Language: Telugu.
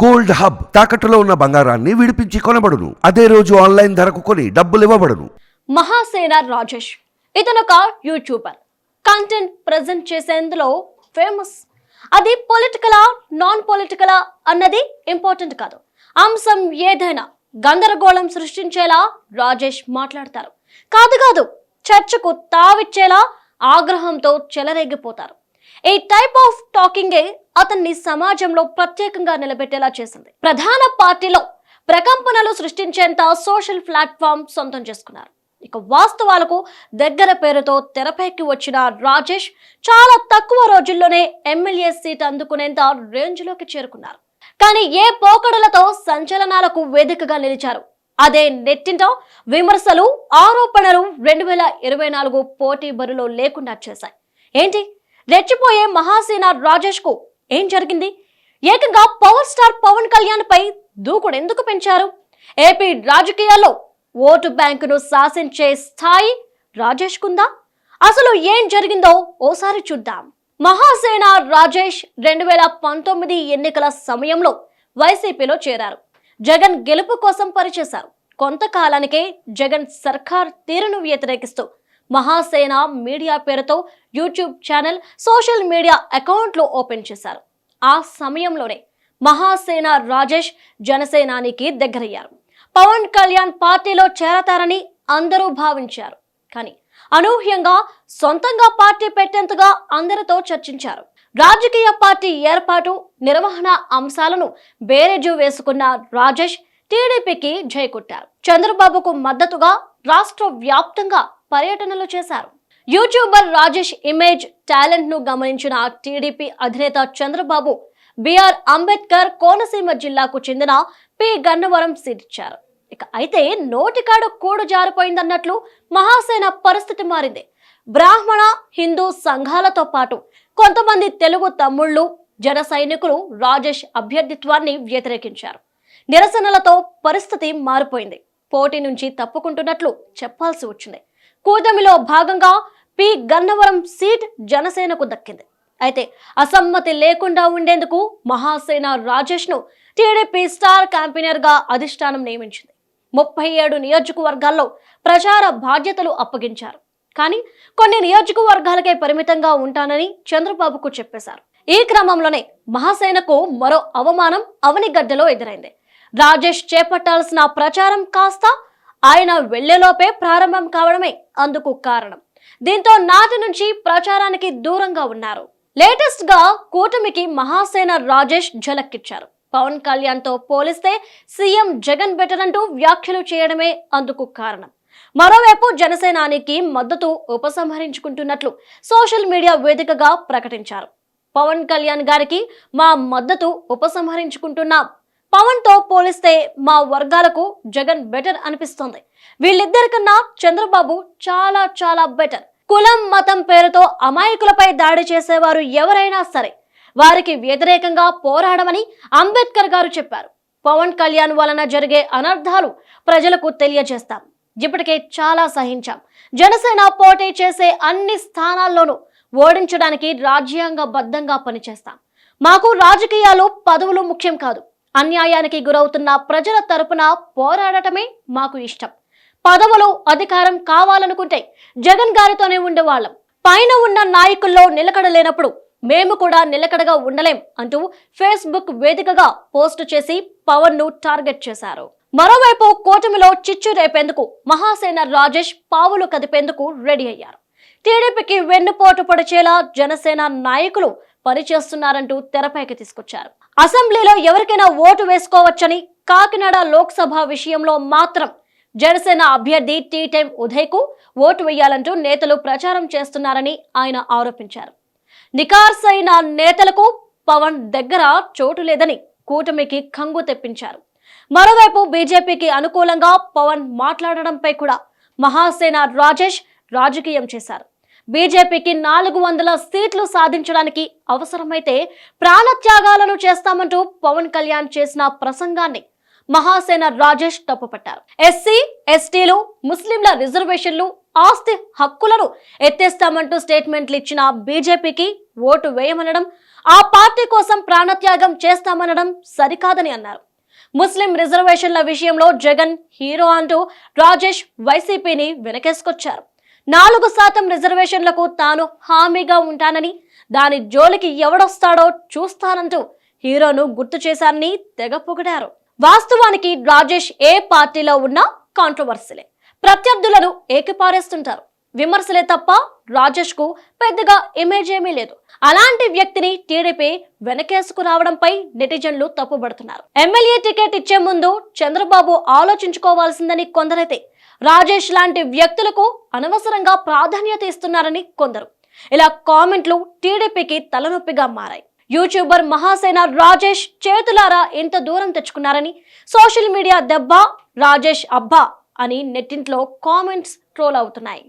గోల్డ్ హబ్ తాకట్టులో ఉన్న బంగారాన్ని విడిపించి కొనబడును. అదే రోజు ఆన్లైన్ ధరకు కొని డబ్బులు ఇవ్వబడును. మహాసేన రాజేష్ ఇతను ఒక యూట్యూబర్. కంటెంట్ ప్రజెంట్ చేసేందులో ఫేమస్. అది పొలిటికలా నాన్ పొలిటికలా అన్నది ఇంపార్టెంట్ కాదు. అంశం ఏదైనా గందరగోళం సృష్టించేలా రాజేష్ మాట్లాడతారు. కాదు కాదు చర్చకు తావిచ్చేలా ఆగ్రహంతో చెలరేగిపోతారు. ఈ టైప్ ఆఫ్ టాకింగే అతన్ని సమాజంలో ప్రత్యేకంగా నిలబెట్టేలా చేసింది. ప్రధాన పార్టీలో ప్రకంపనలు సృష్టించేంత సోషల్ ప్లాట్ఫామ్ సొంతం చేసుకున్నారు. ఇక వాస్తవాలకు దగ్గర పేరుతో తెరపైకి వచ్చిన రాజేష్ చాలా తక్కువ రోజుల్లోనే ఎమ్మెల్యే సీట్ అందుకునేంత రేంజ్లోకి చేరుకున్నారు. కానీ ఏ పోకడలతో సంచలనాలకు వేదికగా నిలిచారు? అదే నెట్టింట విమర్శలు ఆరోపణలు రెండు వేల ఇరవై నాలుగు పోటీ బరిలో లేకుండా చేశాయి. ఏంటి? రెచ్చిపోయే మహాసేన రాజేష్కు ఏం జరిగింది? ఏకంగా పవర్ స్టార్ పవన్ కళ్యాణ్ పై దూకుడు ఎందుకు పెంచారు? ఏపీ రాజకీయాల్లో ఓటు బ్యాంకును శాసించే స్థాయి రాజేష్ కుందా అసలు ఏం జరిగిందో ఓసారి చూద్దాం. మహాసేన రాజేష్ రెండు వేల పంతొమ్మిది ఎన్నికల సమయంలో వైసీపీలో చేరారు. జగన్ గెలుపు కోసం పనిచేశారు. కొంతకాలానికే జగన్ సర్కార్ తీరును వ్యతిరేకిస్తూ మహాసేన మీడియా పేరుతో యూట్యూబ్ ఛానల్ సోషల్ మీడియా అకౌంట్లు ఓపెన్ చేశారు. ఆ సమయంలోనే మహాసేన రాజేష్ జనసేనానికి దగ్గరయ్యారు. పవన్ కళ్యాణ్ పార్టీలో చేరతారని అందరూ భావించారు. కానీ అనూహ్యంగా సొంతంగా పార్టీ పెట్టేంతగా అందరితో చర్చించారు. రాజకీయ పార్టీ ఏర్పాటు నిర్వహణ అంశాలను బేరేజు వేసుకున్న రాజేష్ టీడీపీకి జై కొట్టారు చంద్రబాబుకు మద్దతుగా రాష్ట్ర వ్యాప్తంగా పర్యటనలు చేశారు. యూట్యూబర్ రాజేష్ ఇమేజ్ టాలెంట్ను గమనించిన టీడీపీ అధినేత చంద్రబాబు బిఆర్ అంబేద్కర్ కోనసీమ జిల్లాకు చెందిన పి. గన్నవరం సీట్ ఇచ్చారు ఇక అయితే నోటికాడు కూడు జారిపోయిందన్నట్లు మహాసేన పరిస్థితి మారింది. బ్రాహ్మణ హిందూ సంఘాలతో పాటు కొంతమంది తెలుగు తమ్ముళ్ళు జన సైనికులు రాజేష్ అభ్యర్థిత్వాన్ని వ్యతిరేకించారు. నిరసనలతో పరిస్థితి మారిపోయింది. పోటీ నుంచి తప్పుకుంటున్నట్లు చెప్పాల్సి వచ్చింది. కూటమిలో భాగంగా పి. గన్నవరం సీట్ జనసేనకు దక్కింది. అయితే అసమ్మతి లేకుండా ఉండేందుకు మహాసేన రాజేష్ను టీడీపీ స్టార్ క్యాంపెయినర్గా అధిష్టానం నియమించింది. ముప్పై ఏడు నియోజకవర్గాల్లో ప్రచార బాధ్యతలు అప్పగించారు. కానీ కొన్ని నియోజకవర్గాలకే పరిమితంగా ఉంటానని చంద్రబాబుకు చెప్పేశారు. ఈ క్రమంలోనే మహాసేనకు మరో అవమానం అవనిగడ్డలో ఎదురైంది. రాజేష్ చేపట్టాల్సిన ప్రచారం కాస్త ఆయన వెళ్ళేలోపే ప్రారంభం కావడమే అందుకు కారణం. దీంతో నాటి నుంచి ప్రచారానికి దూరంగా ఉన్నారు. లేటెస్ట్గా కూటమికి మహాసేన రాజేష్ ఝలక్కిచ్చారు. పవన్ కళ్యాణ్తో పోలిస్తే సీఎం జగన్ బెటర్ అంటూ వ్యాఖ్యలు చేయడమే అందుకు కారణం. మరోవైపు జనసేనానికి మద్దతు ఉపసంహరించుకుంటున్నట్లు సోషల్ మీడియా వేదికగా ప్రకటించారు. పవన్ కళ్యాణ్ గారికి మా మద్దతు ఉపసంహరించుకుంటున్నాం. పవన్తో పోలిస్తే మా వర్గాలకు జగన్ బెటర్ అనిపిస్తుంది. వీళ్ళిద్దరికన్నా చంద్రబాబు చాలా చాలా బెటర్. కులం మతం పేరుతో అమాయకులపై దాడి చేసేవారు ఎవరైనా సరే వారికి వ్యతిరేకంగా పోరాడమని అంబేద్కర్ గారు చెప్పారు. పవన్ కళ్యాణ్ వలన జరిగే అనర్థాలు ప్రజలకు తెలియజేస్తాం. ఇప్పటికే చాలా సహించాం. జనసేన పోటీ చేసే అన్ని స్థానాల్లోనూ ఓడించడానికి రాజ్యాంగబద్ధంగా పనిచేస్తాం. మాకు రాజకీయాలు పదవులు ముఖ్యం కాదు. అన్యాయానికి గురవుతున్న ప్రజల తరపున పోరాడటమే మాకు ఇష్టం. పదవులు అధికారం కావాలనుకుంటే జగన్ గారితోనే ఉండేవాళ్ళం. పైన ఉన్న నాయకుల్లో నిలకడ లేనప్పుడు మేము కూడా నిలకడగా ఉండలేం అంటూ ఫేస్బుక్ వేదికగా పోస్ట్ చేసి పవన్ను టార్గెట్ చేశారు. మరోవైపు కూటమిలో చిచ్చు రేపేందుకు మహాసేన రాజేష్ పావులు కదిపేందుకు రెడీ అయ్యారు. టీడీపీకి వెన్నుపోటు పొడిచేలా జనసేన నాయకులు పనిచేస్తున్నారంటూ తెరపైకి తీసుకొచ్చారు. అసెంబ్లీలో ఎవరికైనా ఓటు వేసుకోవచ్చని కాకినాడ లోక్సభ విషయంలో మాత్రం జనసేన అభ్యర్థి టీ టైం ఉదయ్కు ఓటు వేయాలంటూ నేతలు ప్రచారం చేస్తున్నారని ఆయన ఆరోపించారు. నికార్సైన నేతలకు పవన్ దగ్గర చోటు లేదని కూటమికి కంగు తెప్పించారు. మరోవైపు బీజేపీకి అనుకూలంగా పవన్ మాట్లాడడంపై కూడా మహాసేన రాజేష్ రాజకీయం చేశారు. బీజేపీకి నాలుగు వందల సీట్లు సాధించడానికి అవసరమైతే ప్రాణత్యాగాలను చేస్తామంటూ పవన్ కళ్యాణ్ చేసిన ప్రసంగాన్ని మహాసేన రాజేష్ తప్పుపట్టారు. ఎస్సీ ఎస్టీలు ముస్లింల రిజర్వేషన్లు ఆస్తి హక్కులను ఎత్తేస్తామంటూ స్టేట్మెంట్లు ఇచ్చిన బీజేపీకి ఓటు వేయమనడం ఆ పార్టీ కోసం ప్రాణత్యాగం చేస్తామనడం సరికాదని అన్నారు. ముస్లిం రిజర్వేషన్ల విషయంలో జగన్ హీరో అంటూ రాజేష్ వైసీపీని వెనకేసుకొచ్చారు. నాలుగు శాతం రిజర్వేషన్లకు తాను హామీగా ఉంటానని దాని జోలికి ఎవడొస్తాడో చూస్తానంటూ హీరోను గుర్తు చేశారని తెగ పొగిడారు. వాస్తవానికి రాజేష్ ఏ పార్టీలో ఉన్నా కాంట్రవర్సీలే. ప్రత్యర్థులను ఏకిపారేస్తుంటారు. విమర్శలే తప్ప రాజేష్కు పెద్దగా ఇమేజ్ ఏమీ లేదు. అలాంటి వ్యక్తిని టీడీపీ వెనకేసుకు రావడంపై నెటిజన్లు తప్పుపడుతున్నారు ఎమ్మెల్యే టికెట్ ఇచ్చే ముందు చంద్రబాబు ఆలోచించుకోవాల్సిందని కొందరైతే రాజేష్ లాంటి వ్యక్తులకు అనవసరంగా ప్రాధాన్యత ఇస్తున్నారని కొందరు. ఇలా కామెంట్లు టీడీపీకి తలనొప్పిగా మారాయి. యూట్యూబర్ మహాసేన రాజేష్ చేతులారా ఇంత దూరం తెచ్చుకున్నారని సోషల్ మీడియా దెబ్బ రాజేష్ అబ్బా అని నెట్టింట్లో కామెంట్స్ ట్రోల్ అవుతున్నాయి.